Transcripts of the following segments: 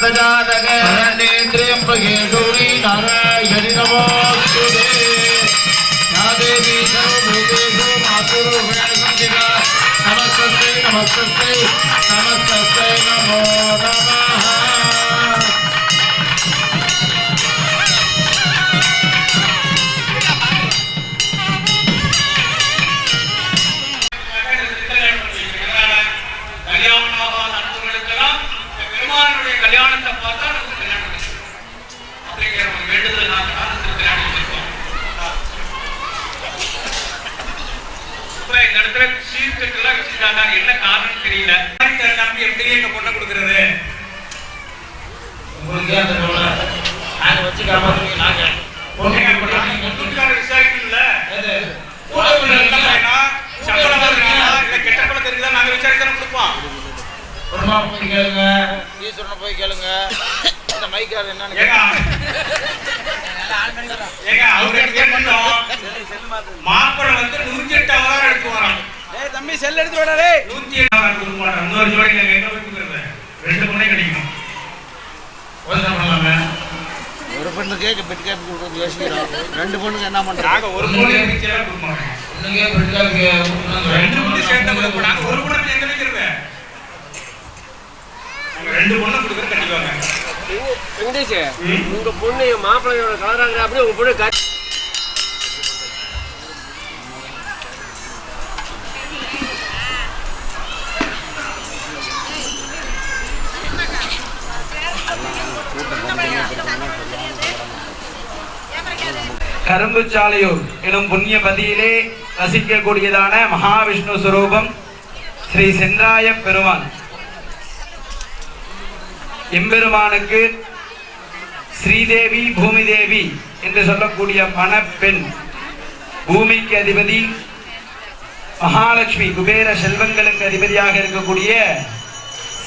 சப்தஜாதக நேத்ரியம்பகே கௌரி நாராயணி நமோஸ்துதே யாதேவி சர்வபூதேஷு மாதுருவேண சஞ்சிதா நமஸ்தே நமஸ்தே நமஸ்தே நமோ நமஹ ஈஸ்வரனை போய் கேளுங்க. இந்த மைக்கார் என்னன்னு மாப்பிள்ளை வந்து நூத்தி எட்டு அவதாரம் எடுத்து வரான். டேய் தம்பி செல் எடுத்து வாடா டேய். நூத்தி எட்டு அவதாரம் கொடுக்க மாட்டான். இன்னொரு ஜோடி நாங்க எங்க போய் கொடுக்கறது? ரெண்டு பொண்ணே கிடைக்கும். ஒரு பொண்ணுக்கே பெட் கேப் கொடுக்கறது யோசிக்கிறோம் ரெண்டு பொண்ணுக்கு என்ன பண்றாங்க ஒரு பொண்ணு கொடுக்க மாட்டோம். ரெண்டு பொண்ணு சேர்ந்த நாங்க ஒரு பொண்ணு எங்க வைக்கிறது நாங்க ரெண்டு பொண்ணு வெங்கடேஷ் ம். உங்க பொண்ணு என் மாப்பிள்ளையோட கலராங்க அப்படியே உங்க பொண்ணு கரும்புச்சாலையூர் எனும் புண்ணிய பதியிலே வசிக்கக்கூடியதான மகாவிஷ்ணு சுரூபம் ஸ்ரீ சென்றாய பெருமான். எம்பெருமானுக்கு ஸ்ரீதேவி பூமிதேவி என்று சொல்லக்கூடிய மணப்பெண் பூமிக்கு அதிபதி மகாலட்சுமி குபேர செல்வங்களுக்கு அதிபதியாக இருக்கக்கூடிய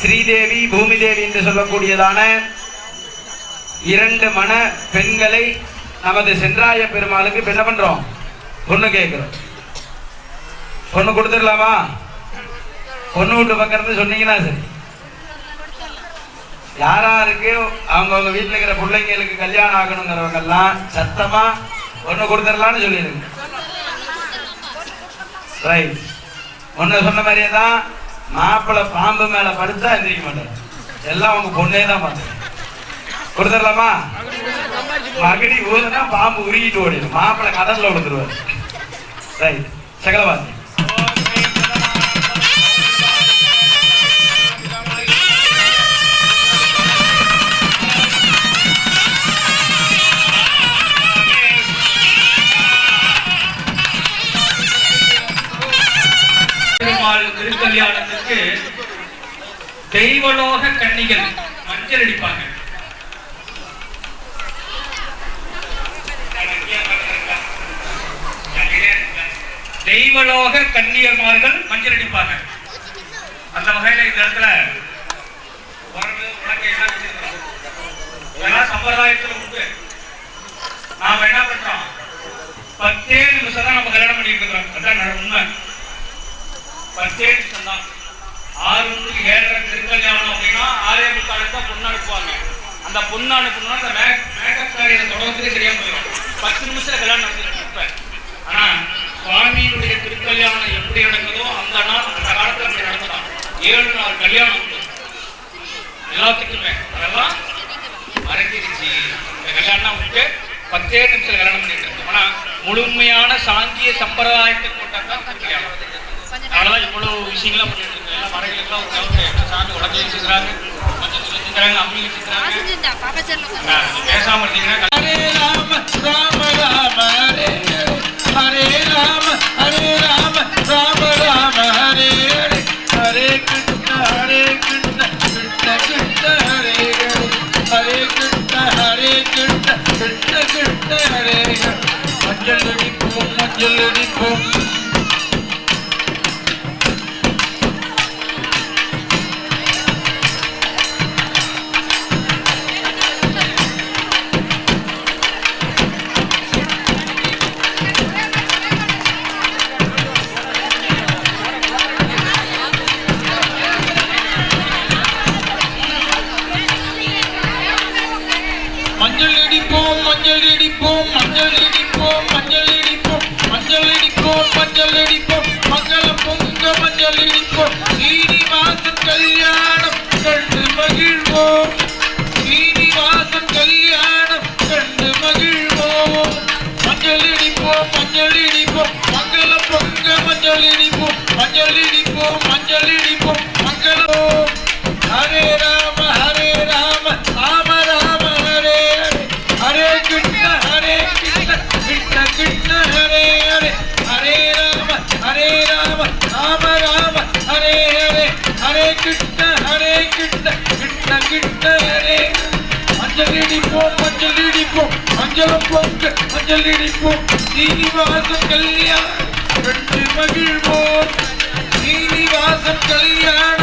ஸ்ரீதேவி பூமிதேவி என்று சொல்லக்கூடியதான இரண்டு மன பெண்களை நமது சென்றாய பெருமாளுக்கு என்ன பண்றோம்? பொண்ணு கேட்கிறோம் பொண்ணு கொடுத்துடலாமா? பொண்ணு வீட்டு பக்கம் சொன்னீங்கன்னா சரி. யாராருக்கு அவங்கவுங்க வீட்டில் இருக்கிற பிள்ளைங்களுக்கு கல்யாணம் ஆகணுங்கிறவங்கெல்லாம் சத்தமாக சத்தமா பொண்ணு கொடுத்துடலாம்னு சொல்லிடுங்க. ரைட் ஒன்று சொன்ன மாதிரியே தான் மாப்பிள்ளை பாம்பு மேலே படுத்தா எந்திரிக்க மாட்டார். எல்லாம் உங்க பொண்ணே தான் பார்த்து கொடுத்துடலாமா? மகடி ஊதுனா பாம்பு உருகிட்டு ஓடிடும். மாப்பிள்ளை கடலில் விழுந்துருவார். ரைட் சகலவாதி தெய்வலோக கன்னிகள் மஞ்சள் அடிப்பாங்க தெய்வலோக கன்னியர்மார்கள் மஞ்சள் அடிப்பாங்க அந்த வகையில இந்த இடத்துல சம்பிரதாயத்தில் உண்டு. நாம என்ன பண்றோம்? பத்தே நிமிஷம் தான் நம்ம கல்யாணம் பண்ணிட்டு இருக்கிறோம். அதான் உண்மை. பத்தே நிமிஷம் தான் ஆறு மணிக்கு ஏழரை திருக்கல்யாணம் அப்படின்னா ஆறே முக்காலுக்கு தான் பொண்ணு அனுப்புவாங்க. அந்த பொண்ணு அனுப்பணும்னா அந்த மேக் மேக்கப் காரியை தொடர்ந்து சரியா போயிடும். பத்து நிமிஷத்துல கல்யாணம் நடந்துருக்கு இப்ப. ஆனா சுவாமியினுடைய திருக்கல்யாணம் எப்படி நடக்குதோ அந்த நாள் அந்த காலத்துல அப்படி நடந்ததான் ஏழு நாள் கல்யாணம் உண்டு. எல்லாத்துக்குமே. அதெல்லாம் மறைஞ்சிருச்சு இந்த கல்யாணம் விட்டு பத்தே நிமிஷத்துல கல்யாணம் பண்ணிட்டு ஆனா முழுமையான சாங்கிய சம்பிரதாயத்தை கொண்டதான் கல்யாணம். அதனாலதான் இவ்வளவு விஷயங்கள்லாம் பண்ணிட்டு மறைகளுக்கெல்லாம் ஒரு சாமி வச்சுக்கிறாங்க வச்சுக்கிறாங்க வச்சுக்கிறாங்க இருந்தீங்கன்னா கல்யாணம் கண்டு மகிழ்வோம். சீனிவாசன் கல்யாணம் கண்டு மகிழ்வோம். மஞ்சள் இடிப்போம் மஞ்சள் இடிப்போம். மங்கள பொங்க மஞ்சள் இடிப்போம். மஞ்சள் இடிப்போம் மஞ்சள் இடிப்போம். இடிப்போம் மஞ்சள் மஞ்சள் இடிப்போம். சீனிவாசன் கல்யாணம் கண்டு மகிழ்வோம். சீனிவாசன் கல்யாணம்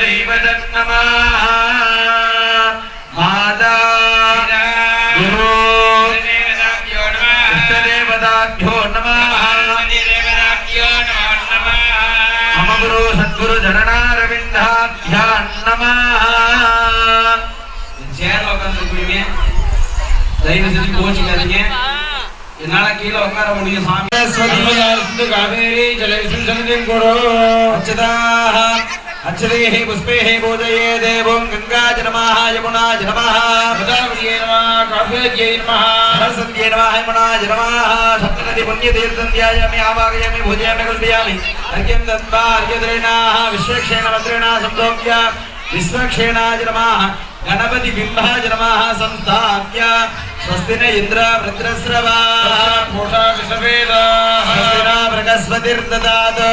குலதெய்வ ஜன்னமா மாதா குரு இஷ்டதேவதாभ्यो நமः மம குரு சத்குரு ஜனனாரவிந்தாத்யான் நமः சேர்ல உட்காந்துருக்கீங்க தயவு செஞ்சு கோச்சிக்காதீங்க. என்னால கீழே உட்கார முடியும் சாமி. ஸ்வதீயாஸ்து காவேரி ஜலேஸ்மின் சன்னிதிம் குரு. அச்சதாः अक्षरैः पुष्पे पूजये देवं गङ्गाजनमाः यमुनाज नमः प्रजापतये नमः काफेद्यै नमः। सरस्वत्यै नमः यमुनाज नमः सप्तनदि पुण्यतीर्थं ध्यायामि आवाहयामि कल्पयामि। अर्घ्यं दत्त्वा अर्घ्यद्रेणाः विश्वक्षेण मन्त्रेणा सम्प्रोक्य विश्वक्षेणाज नमः गणपतिबिम्बाज नमः संस्थाप्य। స్వస్తిన ఇంద్ర వృద్రస్రవాషవేదా స్వస్తిన మృగస్పతిర్దాదు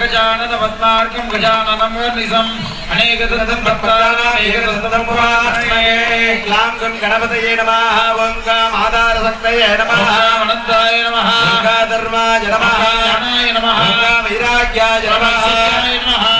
గజానన పద్మార్కం గజాననం నిజం అనేక దత్తం భక్తానాం ఏక దత్తం పురాణస్మయే. క్లాం గుం గణపతయే నమః ఓంకాం ఆధార శక్తయే నమః. అనంతాయ నమః. ఓంకాధర్మాయ నమః. జ్ఞానాయ